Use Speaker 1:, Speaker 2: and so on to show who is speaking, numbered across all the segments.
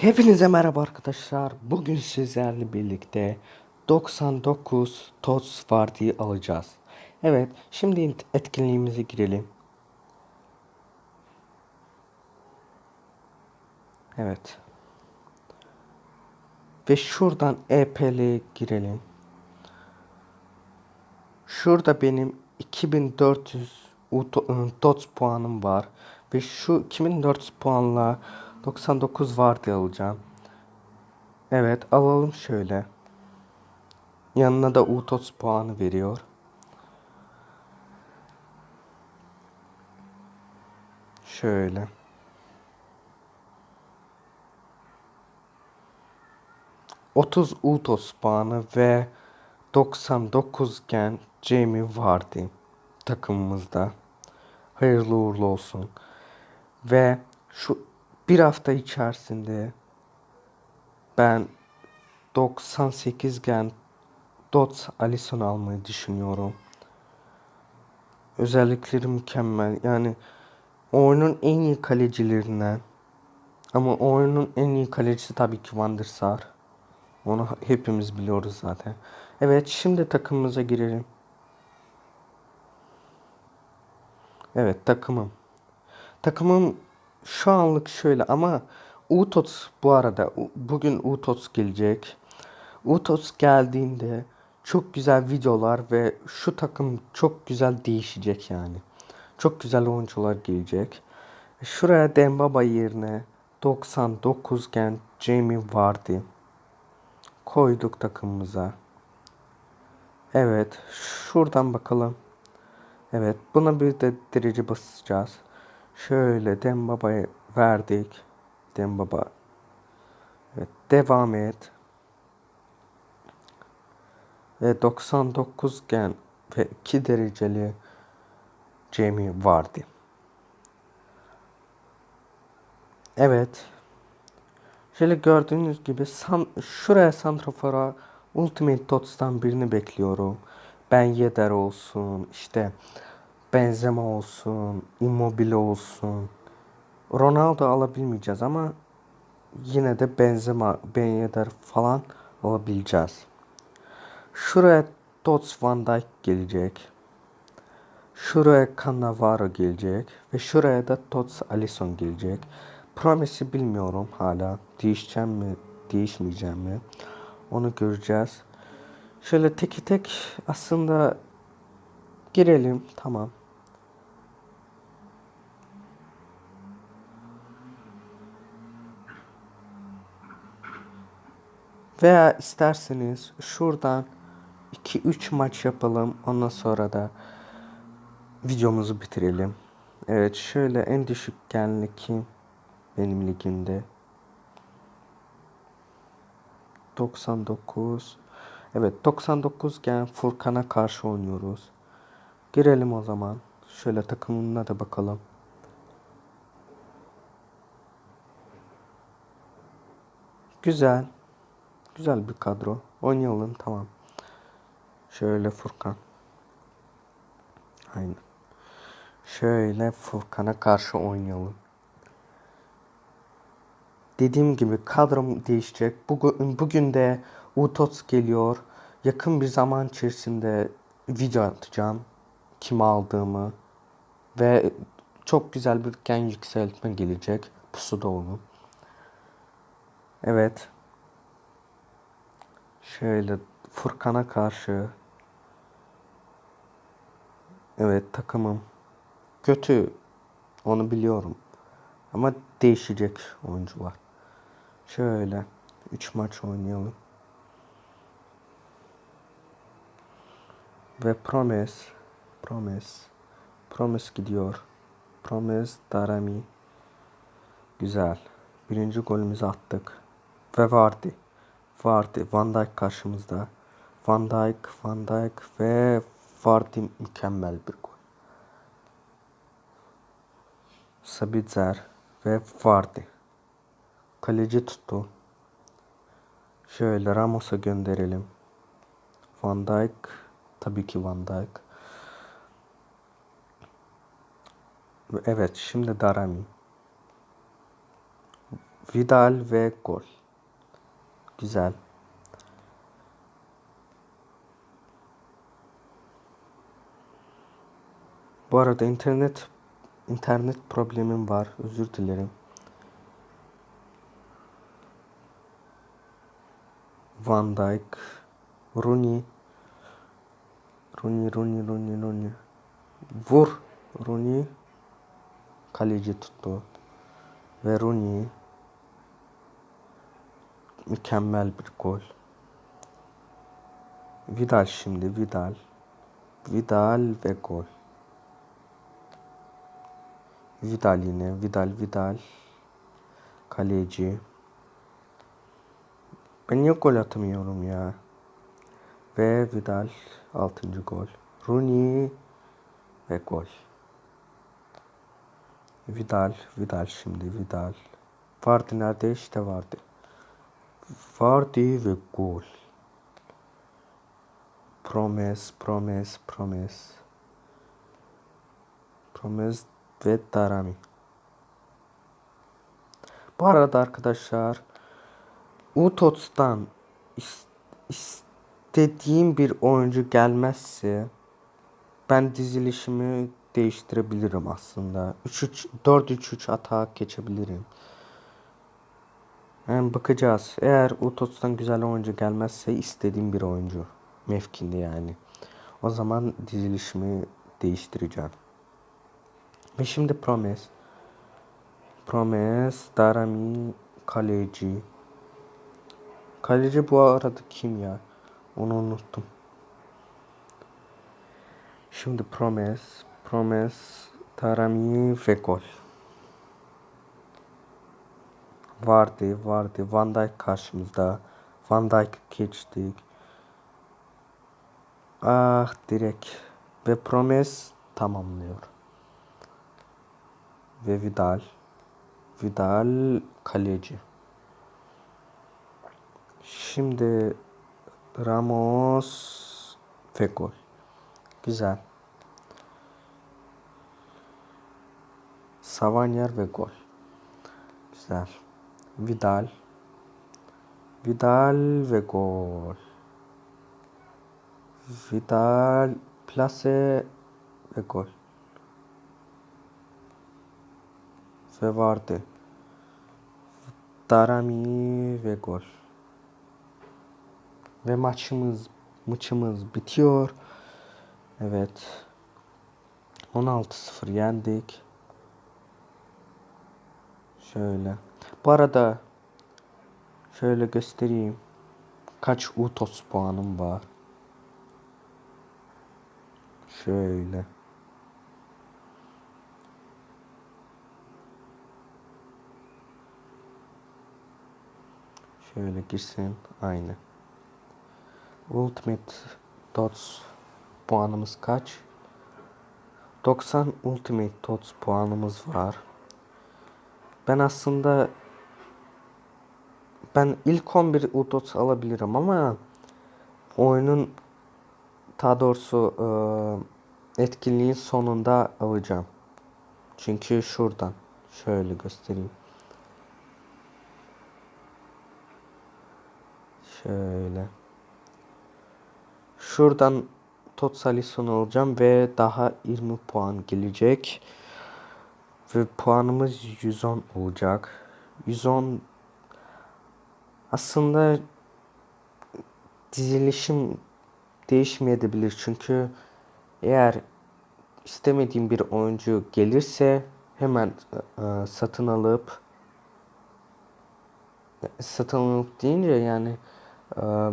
Speaker 1: Hepinize merhaba arkadaşlar. Bugün sizlerle birlikte 99 TOTS Vardy'yi alacağız. Evet, şimdi etkinliğimize girelim. Evet. Ve şuradan EPL'ye girelim. Şurada benim 2400 UTO- TOTS puanım var. Ve şu 2400 puanla 99 vardı alacağım. Evet alalım şöyle. Yanına da UTOTS puanı veriyor. Şöyle. Otuz UTOS puanı ve 99 gen Jamie vardı takımımızda. Hayırlı uğurlu olsun. Ve şu bir hafta içerisinde ben 98 gen Dots Alisson almayı düşünüyorum. Özellikleri mükemmel. Yani oyunun en iyi kalecilerinden. Ama oyunun en iyi kalecisi tabii ki Van der Sar. Onu hepimiz biliyoruz zaten. Evet şimdi takımımıza girelim. Evet takımım. Takımım şu anlık şöyle ama Utots bu arada bugün Utots gelecek. Utots geldiğinde çok güzel videolar ve şu takım çok güzel değişecek yani. Çok güzel oyuncular gelecek. Şuraya Dembaba yerine 99 gen Jamie vardı. Koyduk takımımıza. Evet, şuradan bakalım. Evet, buna bir de derece basacağız. Şöyle Dembaba'ya verdik. Dembaba. Evet, devam et. Ve 99 gen ve 2 dereceli Jamie vardı. Evet. Şöyle gördüğünüz gibi san, şuraya Santrafor'a Ultimate Tots'tan birini bekliyorum. Ben Yedder olsun, işte Benzema olsun, Immobile olsun. Ronaldo alabilmeyeceğiz ama yine de Benzema, Ben Yedder falan alabileceğiz. Şuraya Tots Van Dijk gelecek. Şuraya Cannavaro gelecek. Ve şuraya da Tots Alisson gelecek. Promise'i bilmiyorum hala. Değişeceğim mi, değişmeyeceğim mi? Onu göreceğiz. Şöyle teki tek aslında girelim. Tamam. Veya isterseniz şuradan 2-3 maç yapalım. Ondan sonra da videomuzu bitirelim. Evet şöyle en düşük genli kim benim ligimde? 99. Evet 99 gen Furkan'a karşı oynuyoruz. Girelim o zaman. Şöyle takımına da bakalım. Güzel. Güzel bir kadro. Oynayalım tamam. Şöyle Furkan. Aynen. Şöyle Furkan'a karşı oynayalım. Dediğim gibi kadrom değişecek. Bugün, bugün de Utots geliyor. Yakın bir zaman içerisinde video atacağım. Kimi aldığımı. Ve çok güzel bir gen yükseltme gelecek. Pusuda onun. Evet. Şöyle Furkan'a karşı. Evet takımım. Kötü. Onu biliyorum. Ama değişecek oyuncular. Şöyle 3 maç oynayalım. Ve Promes Promes Promes gidiyor. Promes Darami Güzel. Birinci golümüzü attık. Ve Vardy. Vardy. Van Dijk karşımızda. Van Dijk, Van Dijk ve Vardy mükemmel bir gol. Sabitzer ve Vardy. Kaleci tuttu. Şöyle Ramos'a gönderelim. Van Dijk. Tabii ki Van Dijk. Ve Evet şimdi Darami. Vidal ve gol. Güzel. Bu arada internet internet problemim var. Özür dilerim. Van Dijk, Rooney, Rooney, Rooney, Rooney, Rooney. Vur Rooney. Kaleci tuttu. Ve Rooney. Mükemmel bir gol. Vidal şimdi Vidal. Vidal ve gol. Vidal yine. Vidal Vidal. Kaleci. Ben niye gol atamıyorum ya? Ve Vidal 6. gol. Rooney ve gol. Vidal, Vidal şimdi Vidal. Vardı nerede? İşte vardı. Vardı ve gol. Promes, promes, promes. Promes ve Darami. Bu arada arkadaşlar Utots'tan is- istediğim bir oyuncu gelmezse ben dizilişimi değiştirebilirim aslında. 3-3 4-3-3 atağa geçebilirim. Yani bakacağız. Eğer Utots'tan güzel oyuncu gelmezse istediğim bir oyuncu mevkinde yani. O zaman dizilişimi değiştireceğim. Ve şimdi Promes. Promes, Darami, Kaleci. Kaleci bu arada kim ya? Onu unuttum. Şimdi Promes, Promes, Tarami ve. Vardı, vardı. Van Dijk karşımızda. Van Dijk geçtik. Ah direkt. Ve Promes tamamlıyor. Ve Vidal. Vidal kaleci. Şimdi Ramos ve gol. Güzel. Savanier ve gol. Güzel. Vidal. Vidal ve gol. Vidal plase ve gol. Ve vardı. Darami ve gol. Ve maçımız maçımız bitiyor. Evet. 16-0 yendik. Şöyle. Bu arada şöyle göstereyim. Kaç UTOS puanım var. Şöyle. Şöyle girsin. Aynı. Ultimate Dots puanımız kaç? 90 Ultimate Dots puanımız var. Ben aslında ben ilk 11 UDOT alabilirim ama oyunun daha doğrusu e, etkinliğin sonunda alacağım. Çünkü şuradan şöyle göstereyim. Şöyle. Şuradan Totsali sonu alacağım ve daha 20 puan gelecek. Ve puanımız 110 olacak. 110 aslında dizilişim değişmeyebilir çünkü eğer istemediğim bir oyuncu gelirse hemen e, satın alıp satın alıp deyince yani e,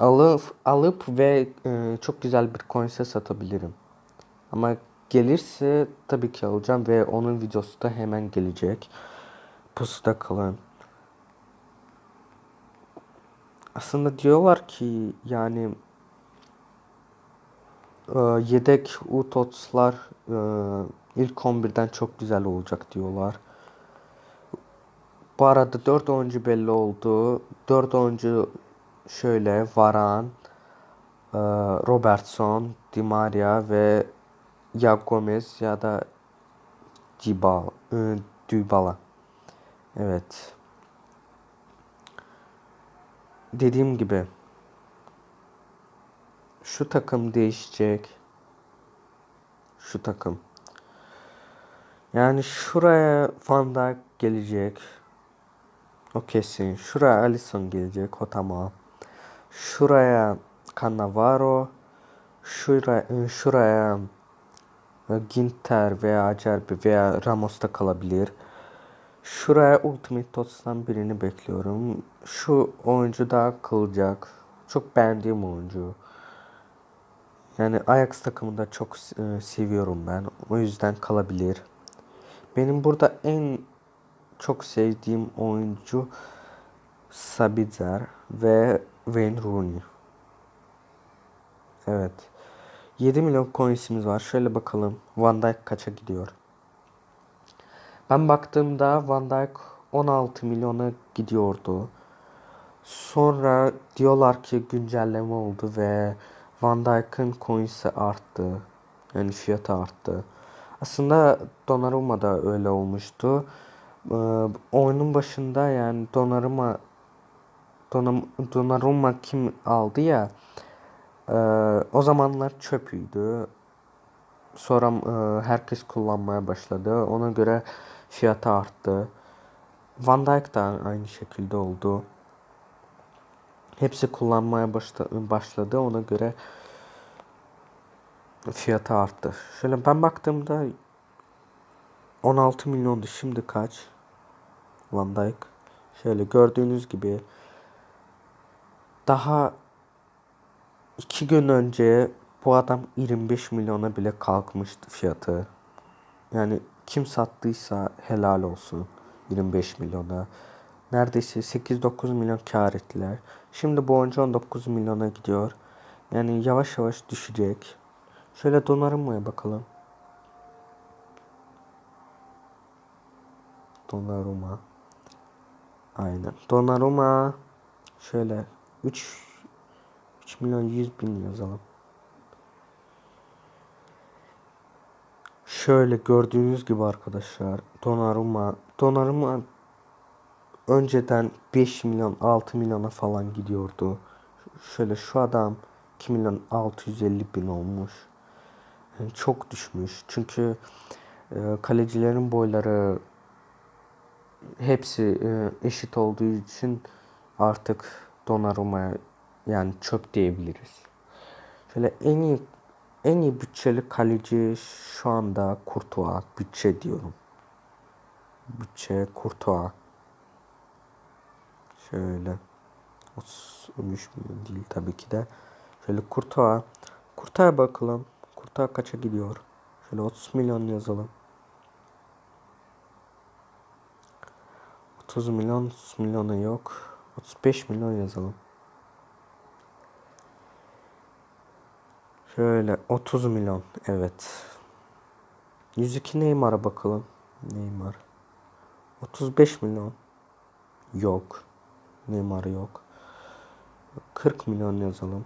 Speaker 1: alıp alıp ve e, çok güzel bir coin'e satabilirim. Ama gelirse tabii ki alacağım ve onun videosu da hemen gelecek. Pusuda kalın. Aslında diyorlar ki yani e, yedek UTOTS'lar e, ilk 11'den çok güzel olacak diyorlar. Bu arada 4 oyuncu belli oldu. 4 oyuncu şöyle Varan, e, Robertson, Di Maria ve ya Gomez ya da Dybala, e, Dybala. Evet. Dediğim gibi şu takım değişecek. Şu takım. Yani şuraya Van Dijk gelecek. O kesin. Şuraya Alisson gelecek. O tamam. Şuraya Cannavaro. Şuraya, şuraya e, Ginter veya Acerbi veya Ramos da kalabilir. Şuraya Ultimate Tots'tan birini bekliyorum. Şu oyuncu daha kalacak. Çok beğendiğim oyuncu. Yani Ajax takımında çok e, seviyorum ben. O yüzden kalabilir. Benim burada en çok sevdiğim oyuncu Sabitzer ve Wayne Rooney. Evet. 7 milyon coinsimiz var. Şöyle bakalım. Van Dijk kaça gidiyor? Ben baktığımda Van Dijk 16 milyona gidiyordu. Sonra diyorlar ki güncelleme oldu ve Van Dijk'ın coins'i arttı. Yani fiyatı arttı. Aslında Donnarumma da öyle olmuştu. Ee, oyunun başında yani Donnarumma Donnarumma kim aldı ya e, o zamanlar çöpüydü. Sonra e, herkes kullanmaya başladı. Ona göre fiyatı arttı. Van Dijk da aynı şekilde oldu. Hepsi kullanmaya başla- başladı. Ona göre fiyatı arttı. Şöyle ben baktığımda 16 milyondu. Şimdi kaç? Van Dijk. Şöyle gördüğünüz gibi daha iki gün önce bu adam 25 milyona bile kalkmıştı fiyatı. Yani kim sattıysa helal olsun 25 milyona. Neredeyse 8-9 milyon kar ettiler. Şimdi bu oyuncu 19 milyona gidiyor. Yani yavaş yavaş düşecek. Şöyle Donnarumma'ya bakalım. Donnarumma. Aynen. Donnarumma şöyle 3 3 milyon 100 bin yazalım. Şöyle gördüğünüz gibi arkadaşlar Donnarumma Donnarumma önceden 5 milyon 6 milyona falan gidiyordu. Şöyle şu adam 2 milyon 650 bin olmuş. Yani çok düşmüş. Çünkü e, kalecilerin boyları hepsi e, eşit olduğu için artık Donnarumma'ya yani çöp diyebiliriz. Şöyle en iyi en iyi bütçeli kaleci şu anda Courtois. Bütçe diyorum. Bütçe Courtois. Şöyle 33 milyon değil tabii ki de. Şöyle Courtois. Courtois'a bakalım. Courtois kaça gidiyor? Şöyle 30 milyon yazalım. 30 milyon 30 milyona yok. 35 milyon yazalım. Şöyle 30 milyon. Evet. 102 Neymar'a bakalım. Neymar. 35 milyon. Yok. Neymar yok. 40 milyon yazalım.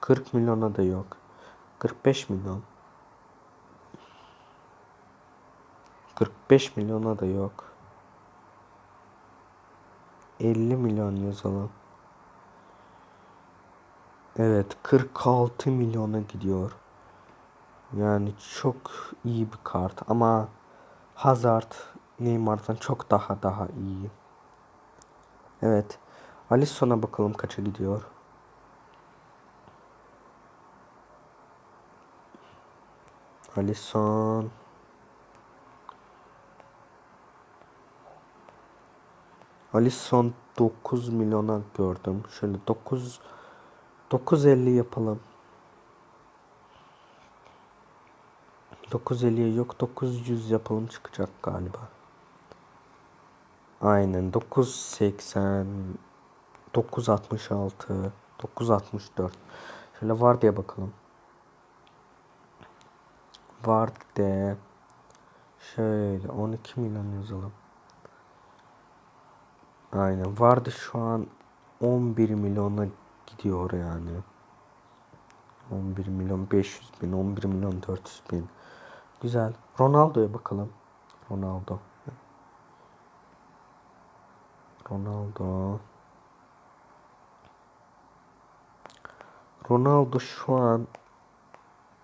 Speaker 1: 40 milyona da yok. 45 milyon. 45 milyona da yok. 50 milyon yazalım. Evet 46 milyona gidiyor. Yani çok iyi bir kart ama Hazard Neymar'dan çok daha daha iyi. Evet. Alisson'a bakalım kaça gidiyor. Alisson Alisson 9 milyona gördüm. Şöyle 9 950 yapalım. 950'ye yok 900 yapalım çıkacak galiba. Aynen 980 966 964 Şöyle var diye bakalım. Var de şöyle 12 milyon yazalım. Aynen vardı şu an 11 milyona gidiyor yani. 11 milyon 500 bin, 11 milyon 400 bin. Güzel. Ronaldo'ya bakalım. Ronaldo. Ronaldo. Ronaldo şu an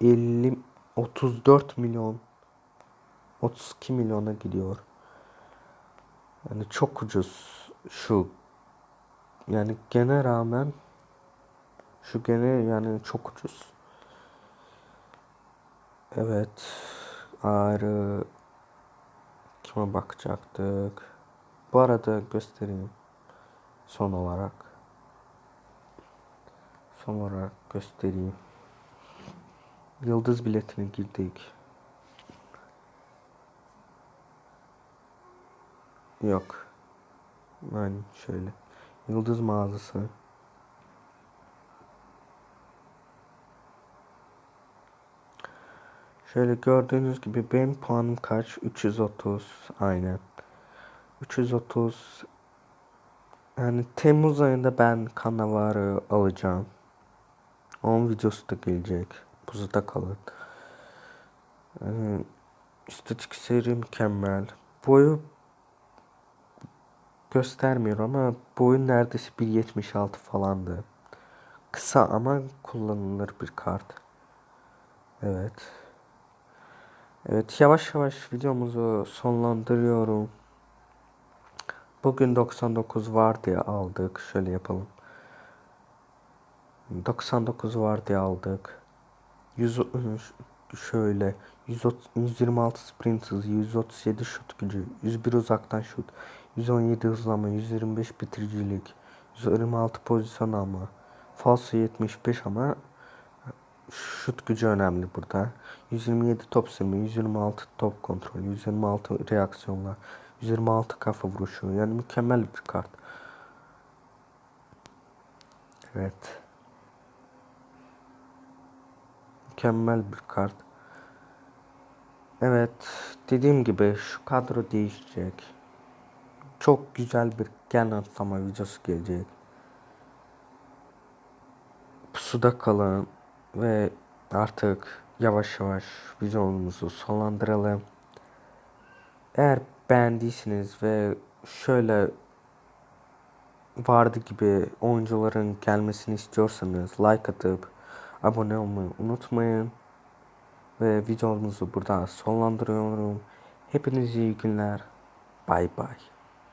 Speaker 1: 50 34 milyon 32 milyona gidiyor. Yani çok ucuz şu yani gene rağmen şu gene yani çok ucuz. Evet. Ayrı kime bakacaktık? Bu arada göstereyim. Son olarak. Son olarak göstereyim. Yıldız biletine girdik. Yok. Yani şöyle. Yıldız mağazası. Şöyle gördüğünüz gibi benim puanım kaç? 330. Aynen. 330. Yani Temmuz ayında ben kanavarı alacağım. Onun videosu da gelecek. Buzda kalın. Yani istatik seri mükemmel. Boyu göstermiyor ama boyu neredeyse 1.76 falandı. Kısa ama kullanılır bir kart. Evet. Evet yavaş yavaş videomuzu sonlandırıyorum. Bugün 99 var diye aldık. Şöyle yapalım. 99 var diye aldık. 100 şöyle 130, 126 sprint hızı, 137 şut gücü, 101 uzaktan şut, 117 hızlama, 125 bitiricilik, 126 pozisyon alma, falso 75 ama şut gücü önemli burada. 127 top sürme, 126 top kontrol, 126 reaksiyonlar, 126 kafa vuruşu. Yani mükemmel bir kart. Evet. Mükemmel bir kart. Evet, dediğim gibi şu kadro değişecek. Çok güzel bir gen atlama videosu gelecek. Pusuda kalın ve artık yavaş yavaş videomuzu sonlandıralım. Eğer beğendiyseniz ve şöyle vardı gibi oyuncuların gelmesini istiyorsanız like atıp abone olmayı unutmayın. Ve videomuzu burada sonlandırıyorum. Hepinize iyi günler. Bay bay.